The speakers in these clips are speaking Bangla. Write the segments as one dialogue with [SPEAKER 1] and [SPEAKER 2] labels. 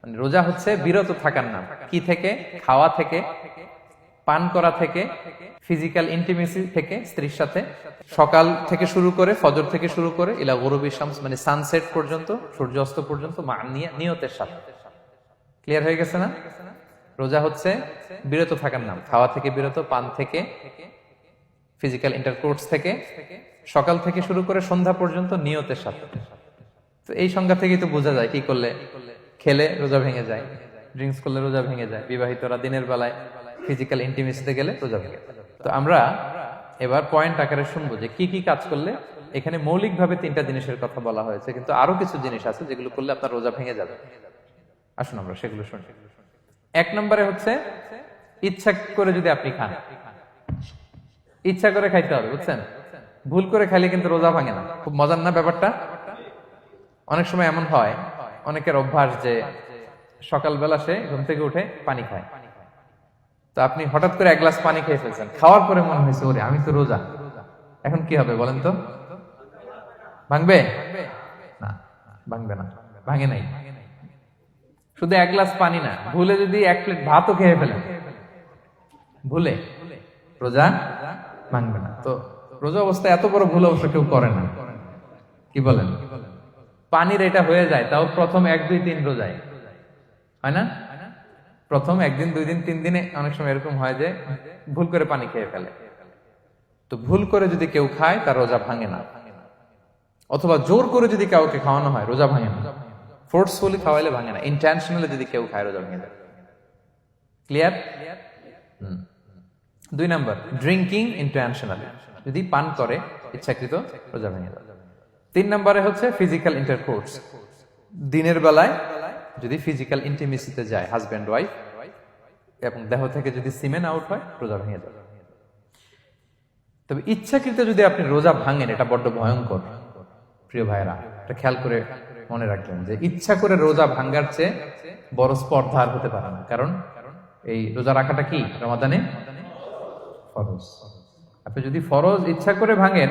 [SPEAKER 1] মানে রোজা হচ্ছে বিরত থাকার নাম। কি থেকে? খাওয়া থেকে, পান করা থেকে ফিজিক্যাল ইন্টিমেসি থেকে, স্ত্রীর সাথে। সকাল থেকে শুরু করে, ফজর থেকে শুরু করে, ইলা গরবি শামস মানে সানসেট পর্যন্ত, সূর্যাস্ত পর্যন্ত নিয়তের সাথে। ক্লিয়ার হয়ে গেছে না? রোজা হচ্ছে বিরত থাকার নাম। খাওয়া থেকে বিরত, পান থেকে ফিজিক্যাল ইন্টারকোর্স থেকে, সকাল থেকে শুরু করে সন্ধ্যা পর্যন্ত নিয়তের সাথে। তো এই সংজ্ঞা থেকেই তো বোঝা যায় কি করলে? খেলে রোজা ভেঙে যায় ড্রিঙ্কস করলে রোজা ভেঙে যায়, বিবাহিতরা দিনের বেলায় ফিজিক্যাল ইন্টিমেসিতে গেলে রোজা ভেঙে তো আমরা এবার পয়েন্ট আকারে শুনব যে কি কি কাজ করলে এখানে মৌলিকভাবে তিনটা জিনিসের কথা বলা হয়েছে, কিন্তু আরও কিছু জিনিস আছে যেগুলো করলে আপনার রোজা ভেঙে যাবে। আসুন আমরা সেগুলো শুনি। এক নম্বরে হচ্ছে ইচ্ছা করে যদি আপনি খান, ইচ্ছা করে খাইতে হবে, বুঝছেন? ভুল করে খাইলে কিন্তু রোজা ভাঙে না। খুব মজার না ব্যাপারটা? অনেক সময় এমন হয় অনেকের অভ্যাস যে সকালবেলা সে ঘুম থেকে উঠে পানি খায়। তো আপনি হঠাৎ করে এক গ্লাস পানি খেয়ে ফেলছেন। খাওয়ার পরে মনে হয়েছে, ওরে, আমি তো রোজা। এখন কি হবে বলেন তো? ভাঙবে? না ভাঙবে না। ভাঙে নাই। শুধু এক গ্লাস পানি না, ভুলে যদি এক প্লেট ভাতও খেয়ে ফেলেন। ভুলে? রোজা ভাঙবে না। তো রোজা অবস্থায় এত বড় ভুল অবশ্য কেউ করে না। কি বলেন? পানির এটা হয়ে যায়, তাও প্রথম এক, দুই, তিন রোজায়। হয় না? প্রথম একদিন দুই দিন, তিন দিনে অনেক সময় এরকম হয় যে ভুল করে পানি খেয়ে ফেলে। তো ভুল করে যদি কেউ খায়, তার রোজা ভাঙে না। অথবা জোর করে যদি কাউকে খাওয়ানো হয়, রোজা ভাঙে না। ফোর্সফুলি খাওয়াইলে ভাঙে না। ইন্টেনশনালি যদি কেউ খায়, রোজা ভেঙে যায়। ক্লিয়ার দুই নাম্বার ড্রিঙ্কিং ইন্টেনশনালি যদি পান করে, ইচ্ছাকৃত রোজা ভেঙে যায়। তিন নম্বরে হচ্ছে ফিজিক্যাল ইন্টারকোর্স দিনের বেলায় যদি ফিজিক্যাল ইন্টিমেসিতে যায় হাজব্যান্ড ওয়াইফ এবং দেহ থেকে যদি সিমেন আউট হয়, রোজা ভেঙে যাবে। তবে ইচ্ছাকৃত যদি আপনি রোজা ভাঙেন, এটা বড্ড ভয়ঙ্কর। প্রিয় ভাইরা এটা খেয়াল করে মনে রাখবেন যে ইচ্ছা করে রোজা ভাঙ্গার চেয়ে বড় স্পর্ধা আর হতে পারে না। কারণ এই রোজা রাখাটা কি? রমাদানে ফরজ। আপনি যদি ফরজ ইচ্ছা করে ভাঙেন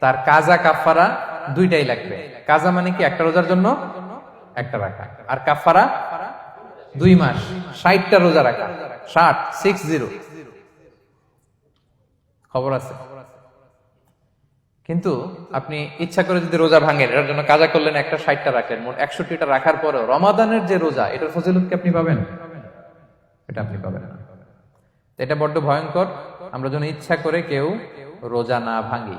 [SPEAKER 1] তার কাজা কাফারা দুইটাই লাগবে। কাজা মানে কি? একটা রোজার জন্য, একটা রাখা। আর কাফারা দুই মাস, ষাটটা রোজা রাখা। ষাট সিক্স জিরো খবর আছে? কিন্তু আপনি ইচ্ছা করে যদি রোজা ভাঙেন, এটার জন্য কাজা করলেন, একটা ষাটটা রাখলেন, মোট একষট্টিটা রাখার পরেও রমাদানের যে রোজা, এটার ফজিলত কি আপনি পাবেন? এটা আপনি পাবেন এটা বড্ড ভয়ঙ্কর। আমরা যেন ইচ্ছা করে কেউ রোজা না ভাঙি।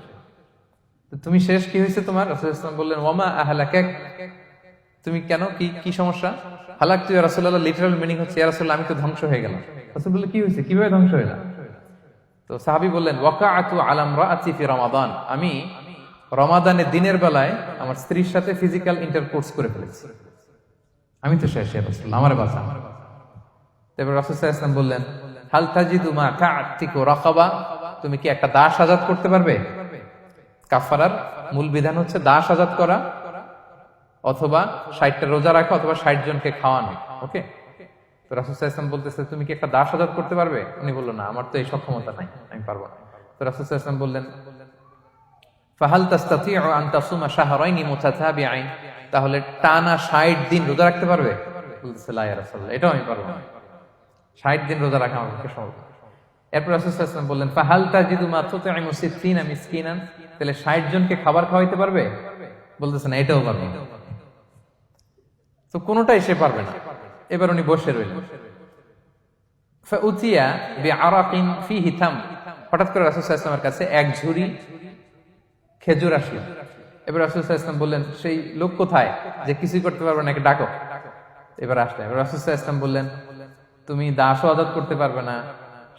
[SPEAKER 1] তুমি শেষ কি হয়েছে তোমার? রাসূল ইসলাম বললেন, ওয়ামা আহলাকাক। তুমি কেন? কি কি সমস্যা? হালাকতু ইয়া রাসূলুল্লাহ লিটারাল মিনিং হচ্ছে রাসূলুল্লাহ, আমি তো ধ্বংস হয়ে গেলাম। রাসূল বললেন, কি হয়েছে? কীভাবে ধ্বংস হইলাম তো সাহাবি বললেন, ওয়াকাআতু আলাম রাআতি ফি রমাদান। আমি রমাদানের দিনের বেলায় আমার স্ত্রীর সাথে ফিজিক্যাল ইন্টারকোর্স করে ফেলেছি। আমি তো শেষ, ইয়া রাসূলুল্লাহ, আমার বাঁচা তারপর রাসূল ওয়াসাল্লাম বললেন, হাল তাজিদু মা কা'তিকু রাকাবা? তুমি কি একটা দাস আজাদ করতে পারবে? কাফারার মূল বিধান হচ্ছে দাস আজাদ করা অথবা ষাটটা রোজা রাখা অথবা ষাট জনকে খাওয়ানো, ওকে? তো রাসুল ইসলাম বলতেছে, তুমি কি একটা দাস আজাদ করতে পারবে? উনি বলল, না, আমার তো এই সক্ষমতা নাই, আমি পারব না। তো রাসুল ইসলাম বললেন, ফাহাল তাস্তাতিউ আন তাসুমা শাহরাইনি মুতাতাবিআইন? তাহলে টানা 60 দিন রোজা রাখতে পারবে? বলতেছে, লা ইয়া রাসূলুল্লাহ, এটাও আমি পারব না। 60 দিন রোজা রাখা আমার পক্ষে সম্ভব। এরপর বললেন, ফাহাল তাজিদু মা তুতঈমু সিত্তিনা মিসকিনান? তাহলে 60 জনকে খাবার খাওয়াইতে পারবে? বলতেছে, না, এটাও পারবে তো কোনোটাই সে পারবে না। এবার উনি বসে রইলেন। হঠাৎ করে ওয়াসাল্লামের কাছে এক ঝুড়ি খেজুর আসলো। এবার রাসুল ইসলাম বললেন, সেই লোক কোথায় যে কিছুই করতে পারবে না ডাকো? এবার আসলে এবার রাসুল ইসলাম বললেন, তুমি দাসও আজাদ করতে পারবে না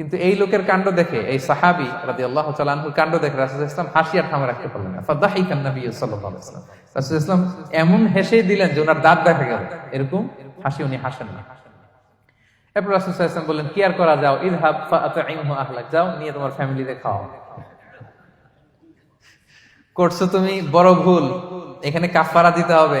[SPEAKER 1] কিন্তু এই লোকের কাণ্ড দেখে, এই সাহাবি তাআলা আনহুর কাণ্ড দেখে রাসূল ইসলাম হাসি আর রাখতে পারলেন না ওয়াসাল্লাম। রাসূল ইসলাম এমন হেসেই দিলেন যে ওনার দাঁত দেখা গেল। এরকম হাসি উনি হাসেন না। এরপর রাসূল বললেন, কি আর করা যাও? ফাআতঈমহু আহলাক। যাও, নিয়ে তোমার ফ্যামিলিতে খাও করছ তুমি? বড় ভুল। এখানে কাফারা দিতে হবে।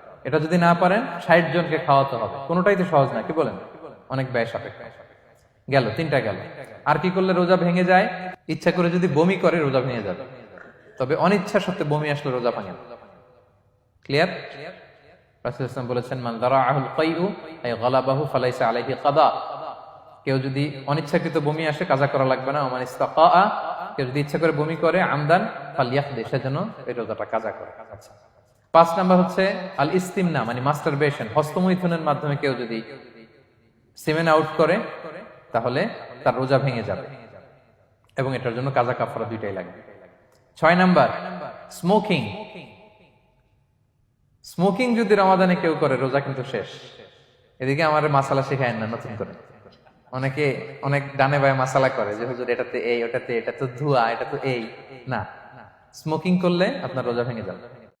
[SPEAKER 1] এটা যদি না পারেন, ষাট জনকে খাওয়াতে হবে। কোনোটাই তো সহজ না, কি বলেন? অনেক ব্যয় সাপেক্ষ। গেল, তিনটা গেল। আর কি করলে রোজা ভেঙে যায়? ইচ্ছা করে যদি বমি করে, রোজা ভেঙে যাবে। তবে অনিচ্ছা সত্ত্বে বমি আসলে রোজা ভাঙে ক্লিয়ার রাসূল ইসলাম বলেছেন, মান আই গালাবাহু ফালাইসা আলাইহি কাদা। কেউ যদি অনিচ্ছাকৃত বমি আসে, কাজা করা লাগবে না। ইস্তাকা কেউ যদি ইচ্ছা করে বমি করে, আমদান, ফালিয়াখদি সেজন্য এই রোজাটা কাজা করে। আচ্ছা। পাঁচ নাম্বার হচ্ছে আল ইস্তিমনা মানে মাস্টারবেশন, হস্তমৈথুনের মাধ্যমে কেউ যদি সিমেন আউট করে, তাহলে তার রোজা ভেঙে যাবে। এবং এটার জন্য কাজা কাফারা দুইটাই লাগে। ছয় নাম্বার, স্মোকিং। স্মোকিং যদি রমাদানে কেউ করে, রোজা কিন্তু শেষ। এদিকে আমার মাসালা শেখায় না, নতুন করে। অনেকে অনেক ডানে বায়ে মাসালা করে যে, হুজুর এটাতে এই, ওটাতে, এটা তো ধোয়া, এটা তো এই। না। স্মোকিং করলে আপনার রোজা ভেঙে যাবে।